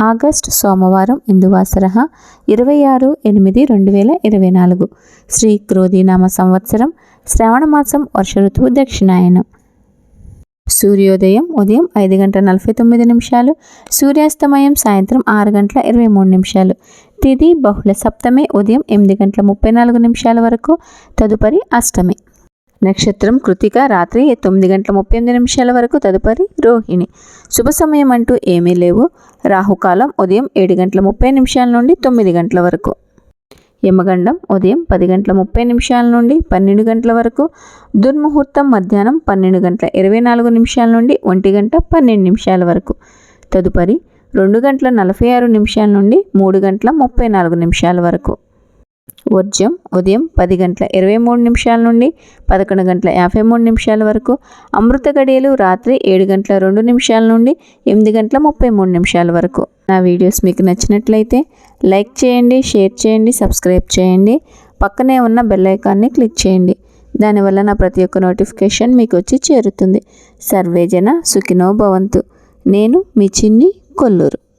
August సోమవారం ఇందువాసరహ ఇరవై ఆరు ఎనిమిది రెండు వేల ఇరవై నాలుగు శ్రీ క్రోధీనామ సంవత్సరం శ్రావణమాసం వర్ష ఋతువు దక్షిణాయనం. సూర్యోదయం ఉదయం ఐదు గంటల నలభై తొమ్మిది నిమిషాలు సూర్యాస్తమయం సాయంత్రం ఆరు గంటల ఇరవై మూడు నిమిషాలు. తిది బహుళ సప్తమి ఉదయం ఎనిమిది గంటల ముప్పై నాలుగు నిమిషాల వరకు తదుపరి అష్టమి. నక్షత్రం కృతిక రాత్రి తొమ్మిది గంటల ముప్పై ఎనిమిది నిమిషాల వరకు తదుపరి రోహిణి. శుభ సమయం అంటూ ఏమీ లేవు. రాహుకాలం ఉదయం ఏడు గంటల ముప్పై నిమిషాల నుండి తొమ్మిది గంటల వరకు. యమగండం ఉదయం పది గంటల ముప్పై నిమిషాల నుండి పన్నెండు గంటల వరకు. దుర్ముహూర్తం మధ్యాహ్నం పన్నెండు గంటల ఇరవై నాలుగు నిమిషాల నుండి ఒంటి గంట పన్నెండు నిమిషాల వరకు. తదుపరి రెండు గంటల నలభై ఆరు నిమిషాల నుండి మూడు గంటల ముప్పై నాలుగు నిమిషాల వరకు. వర్జం ఉదయం పది గంటల ఇరవై మూడు నిమిషాల నుండి పదకొండు గంటల యాభై మూడు నిమిషాల వరకు అమృత గడియలు రాత్రి ఏడు గంటల రెండు నిమిషాల నుండి ఎనిమిది గంటల ముప్పై మూడు నిమిషాల వరకు. నా వీడియోస్ మీకు నచ్చినట్లయితే లైక్ చేయండి షేర్ చేయండి సబ్స్క్రైబ్ చేయండి. పక్కనే ఉన్న బెల్ ఐకాన్ని క్లిక్ చేయండి. దానివల్ల నా ప్రతి ఒక్క నోటిఫికేషన్ మీకు వచ్చి చేరుతుంది. సర్వేజన సుఖినో భవంతు. నేను మీ చిన్ని కొల్లూరు.